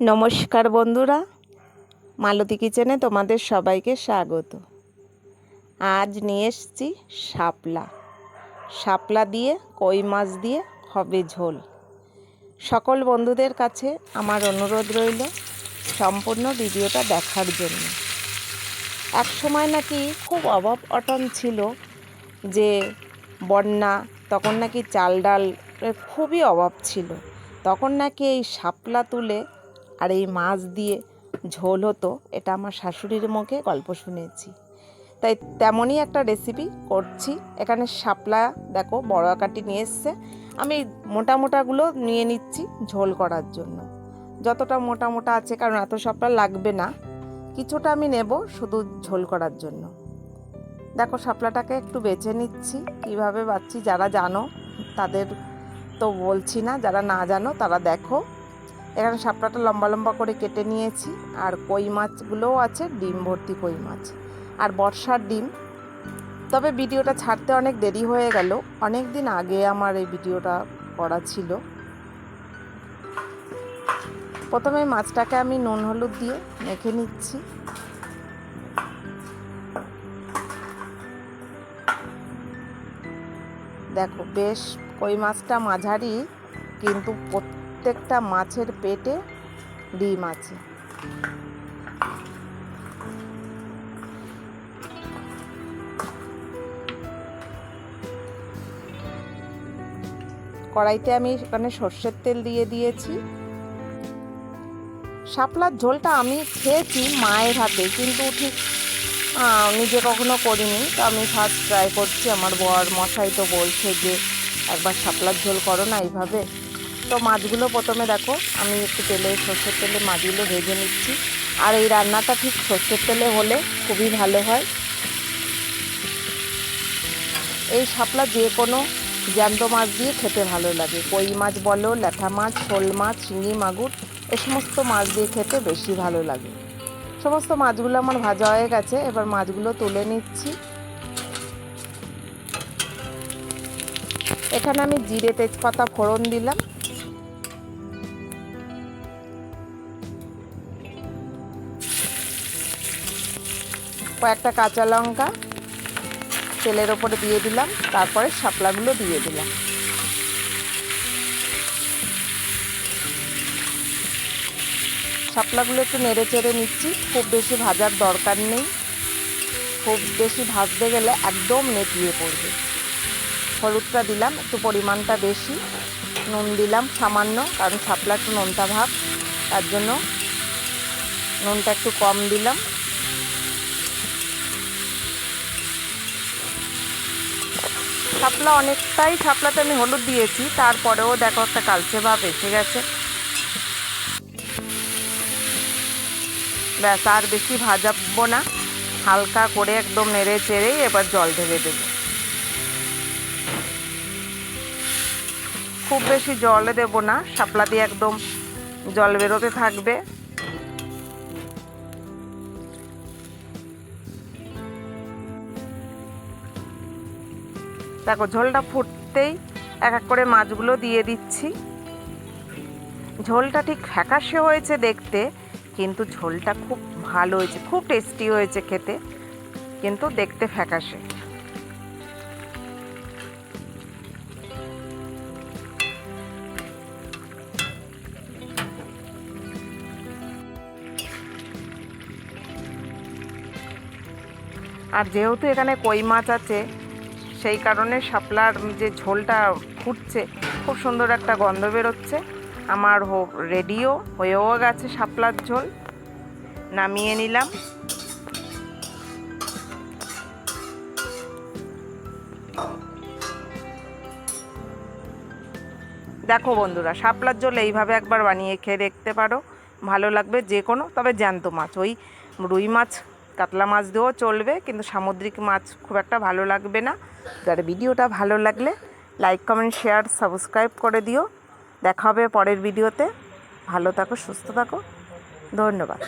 নমস্কার বন্ধুরা, মালতী কিচেনে তোমাদের সবাইকে স্বাগত। আজ নিয়ে এসছি শাপলা। শাপলা দিয়ে, কই মাছ দিয়ে হবে ঝোল। সকল বন্ধুদের কাছে আমার অনুরোধ রইল সম্পূর্ণ ভিডিওটা দেখার জন্য। এক সময় নাকি খুব অভাব অটন ছিল যে বন্যা, তখন নাকি চাল ডাল খুবই অভাব ছিল। তখন নাকি এই শাপলা তুলে আর এই মাছ দিয়ে ঝোল হতো, এটা আমার শাশুড়ির মুখে গল্প শুনেছি। তাই তেমনই একটা রেসিপি করছি। এখানে শাপলা, দেখো, বড় আকারটি নিয়ে এসছে। আমি মোটা মোটাগুলো নিয়ে নিচ্ছি ঝোল করার জন্য। যতটা মোটা মোটা আছে, কারণ এত শাপলা লাগবে না, কিছুটা আমি নেব শুধু ঝোল করার জন্য। দেখো, শাপলাটাকে একটু বেছে নিচ্ছি। কীভাবে বাচ্ছি যারা জানো, তাদের তো বলছি না, যারা না জানো তারা দেখো। এখানে সাপটাটা লম্বা লম্বা করে কেটে নিয়েছি, আর কই মাছগুলোও আছে, ডিম ভর্তি কই মাছ। আর বর্ষার ডিম। তবে ভিডিওটা ছাড়তে অনেক দেরি হয়ে গেল অনেক দিন আগে আমার এই ভিডিওটা করা ছিল। প্রথমে মাছটাকে আমি নুন হলুদ দিয়ে মেখে নিচ্ছি। দেখো, বেশ কই মাছটা মাঝারি, কিন্তু প্রত্যেকটা মাছের পেটে ডিম আছে। কড়াইতে আমি এখানে সর্ষের তেল দিয়ে দিয়েছি। শাপলার ঝোলটা আমি খেয়েছি মায়ের হাতে, কিন্তু ঠিক নিজে কখনো করিনি। তো আমি ফার্স্ট ট্রাই করছি, আমার বর মশাই তো বলছে যে একবার শাপলার ঝোল করো না এইভাবে। তো মাছগুলো প্রথমে দেখো, আমি একটু তেলে সর্ষের তেলে মাছগুলো ভেজে নিচ্ছি। আর এই রান্নাটা ঠিক সর্ষের তেলে হলে খুবই ভালো হয়। এই শাপলা যে কোনো জ্যান্ত মাছ দিয়ে খেতে ভালো লাগে। কই মাছ বলো ল্যাঠা মাছ, শোল মাছ, শিঙি মাগুর, এ সমস্ত মাছ দিয়ে খেতে বেশি ভালো লাগে। সমস্ত মাছগুলো আমার ভাজা হয়ে গেছে, এবার মাছগুলো তুলে নিচ্ছি। এখানে আমি জিরে তেজপাতা ফোড়ন দিলাম। কয়েকটা কাঁচা লঙ্কা তেলের ওপরে দিয়ে দিলাম, তারপরে শাপলাগুলো দিয়ে দিলাম। শাপলাগুলো একটু নেড়ে চেড়ে নিচ্ছি, খুব বেশি ভাজার দরকার নেই। খুব বেশি ভাজতে গেলে একদম নেতিয়ে পড়বে। হলুদটা দিলাম, একটু পরিমাণটা বেশি, নুন দিলাম সামান্য, কারণ শাপলা একটু নোনতা ভাব, তার জন্য নুনটা একটু কম দিলাম। শাপলা অনেকটাই শাপলাতে আমি হলুদ দিয়েছি, তারপরেও দেখো একটা কালচে ভাব এসে গেছে। ব্যাস, আর বেশি ভাজাবো না, হালকা করে একদম নেড়ে চেড়েই এবার জল ঢেলে দেব। খুব বেশি জল দেব না, শাপলা দিয়ে একদম জল বেরোতে থাকবে। দেখো, ঝোলটা ফুটতেই এক এক করে মাছগুলো দিয়ে দিচ্ছি। ঝোলটা ঠিক ফ্যাকাশে হয়েছে দেখতে, কিন্তু ঝোলটা খুব ভালো হয়েছে, খুব টেস্টি হয়েছে খেতে, কিন্তু দেখতে ফ্যাকাশে। আর যেহেতু এখানে কই মাছ আছে, সেই কারণে শাপলার যে ঝোলটা ফুটছে, খুব সুন্দর একটা গন্ধ বেরোচ্ছে। আমার হোক রেডিও হয়েও গেছে শাপলার ঝোল। নামিয়ে নিলাম। দেখো বন্ধুরা, শাপলার ঝোল এইভাবে একবার বানিয়ে খেয়ে দেখতে পারো। ভালো লাগবে যে কোনো, তবে জ্যান্ত মাছ, ওই রুই মাছ কাতলা মাছ দিয়েও চলবে, কিন্তু সামুদ্রিক মাছ খুব একটা ভালো লাগবে না। যার ভিডিওটা ভালো লাগলে লাইক কমেন্ট শেয়ার সাবস্ক্রাইব করে দিও। দেখা হবে পরের ভিডিওতে। ভালো থাকো, সুস্থ থাকো। ধন্যবাদ।